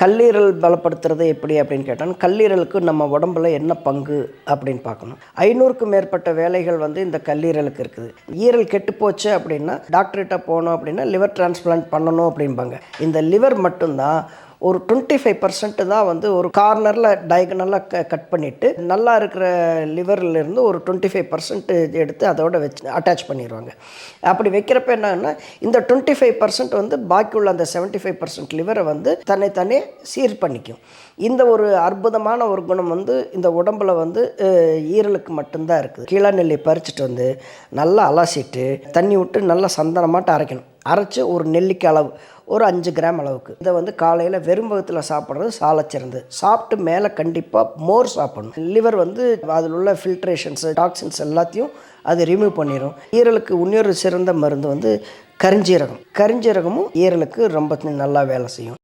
கல்லீரல் பலப்படுத்துறது எப்படி அப்படின்னு கேட்டால் கல்லீரலுக்கு நம்ம உடம்புல என்ன பங்கு அப்படின்னு பார்க்கணும். ஐநூறுக்கும் மேற்பட்ட வேலைகள் வந்து இந்த கல்லீரலுக்கு இருக்குது. ஈரல் கெட்டு போச்சு அப்படின்னா டாக்டர்கிட்ட போனோம் அப்படின்னா லிவர் டிரான்ஸ்பிளான்ட் பண்ணணும் அப்படிம்பாங்க. இந்த லிவர் மட்டும்தான் ஒரு டுவெண்ட்டி ஃபைவ் பர்சன்ட் தான் வந்து ஒரு கார்னரில் டயகனலாக க கட் பண்ணிவிட்டு நல்லா இருக்கிற லிவர்லேருந்து ஒரு டுவெண்ட்டி ஃபைவ் பர்சன்ட் எடுத்து அதோட வச்சு அட்டாச் பண்ணிடுவாங்க அப்படி வைக்கிறப்ப என்னன்னா இந்த டுவெண்ட்டி ஃபைவ் பர்சன்ட் வந்து பாக்கி உள்ள அந்த செவன்ட்டி ஃபைவ் பர்சன்ட் லிவரை வந்து தன்னைத்தானே சீர் பண்ணிக்கும். இந்த ஒரு அற்புதமான ஒரு குணம் வந்து இந்த உடம்புல வந்து ஈரலுக்கு மட்டும்தான் இருக்குது. கீழாநெல்லி பறிச்சுட்டு வந்து நல்லா அலசிட்டு தண்ணி விட்டு நல்லா சந்தனமாட்டு அரைக்கணும். அரைச்சி ஒரு நெல்லிக்கு அளவு ஒரு அஞ்சு கிராம் அளவுக்கு. இதை வந்து காலையில் வெறும் வெறும்பகத்தில் சாப்பிட்றது சாலச்சிறந்து சாப்பிட்டு மேலே கண்டிப்பாக மோர் சாப்பிடணும். லிவர் வந்து அதில் உள்ள ஃபில்ட்ரேஷன்ஸு டாக்ஸின்ஸ் எல்லாத்தையும் அது ரிமூவ் பண்ணிடும் ஈரலுக்கு இன்னொரு சிறந்த மருந்து வந்து கரிஞ்சீரகம். கரிஞ்சீரகமும் ஈரலுக்கு ரொம்ப நல்லா வேலை செய்யும்.